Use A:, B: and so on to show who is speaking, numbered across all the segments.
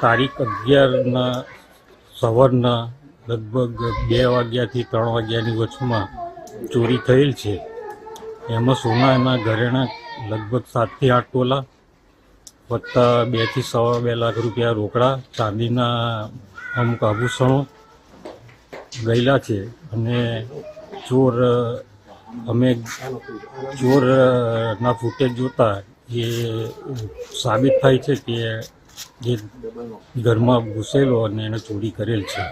A: તારીખ અગિયારના સવારના લગભગ બે વાગ્યાથી ત્રણ વાગ્યાની વચમાં ચોરી થયેલ છે. એમાં સોનાના ઘરેણા લગભગ સાતથી આઠ તોલા વત્તા બેથી સવા બે લાખ રૂપિયા રોકડા, ચાંદીના અમુક આભૂષણો ગયેલા છે અને ચોર, અમે ચોરના ફૂટેજ જોતા એ સાબિત થાય છે કે જે ઘરમાં ઘૂસેલો અને એને ચોરી કરેલ છે.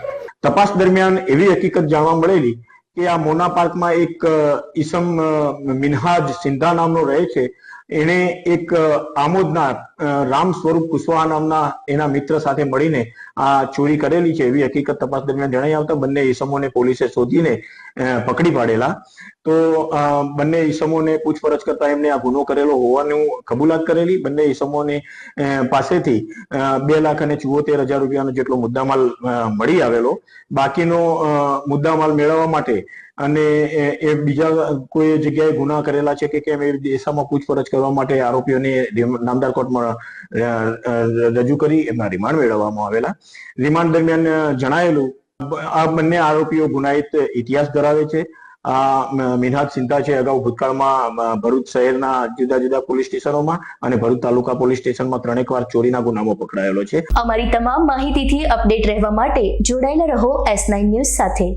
B: તપાસ દરમિયાન એવી હકીકત જાણવા મળેલી કે આ મોના પાર્કમાં એક ઈસમ મિનહાજ સિંધા નામનો રહે છે. એણે એક આમોદના રામ સ્વરૂપ કુશવાહા નામના એના મિત્ર સાથે મળીને આ ચોરી કરેલી છે એવી હકીકત તપાસ દરમિયાન જણાઈ આવતા બંને ઈસમોને પોલીસે શોધીને પકડી પાડેલા. તો બંને ઈસમોને પૂછપરછ કરતા એમને આ ગુનો કરેલો હોવાનું કબૂલાત કરેલી. બંને ઈસમોને પાસેથી બે લાખ અને ચુવોતેર હજાર રૂપિયાનો જેટલો મુદ્દામાલ મળી આવેલો. બાકીનો મુદ્દામાલ મેળવવા માટે અને એ બીજા કોઈ જગ્યાએ ગુના કરેલા છે કે કેમ એ દિશામાં પૂછપરછ કરવા માટે આરોપીઓને નામદાર કોર્ટમાં રજૂ કરી એમના રિમાન્ડ મેળવવામાં આવેલા. રિમાન્ડ દરમિયાન જણાયેલું, આ બંને આરોપીઓ ગુનાહિત ઇતિહાસ ધરાવે છે. આ મિનહાજ સિંધા છે અગાઉ ભૂતકાળમાં ભરૂચ શહેરના જુદા જુદા પોલીસ સ્ટેશનોમાં અને ભરૂચ તાલુકા પોલીસ સ્ટેશનમાં ત્રણેક વાર ચોરીના ગુનામાં પકડાયેલો છે.
C: અમારી તમામ માહિતીથી અપડેટ રહેવા માટે જોડાયેલા રહો એસ નાઇન ન્યૂઝ સાથે.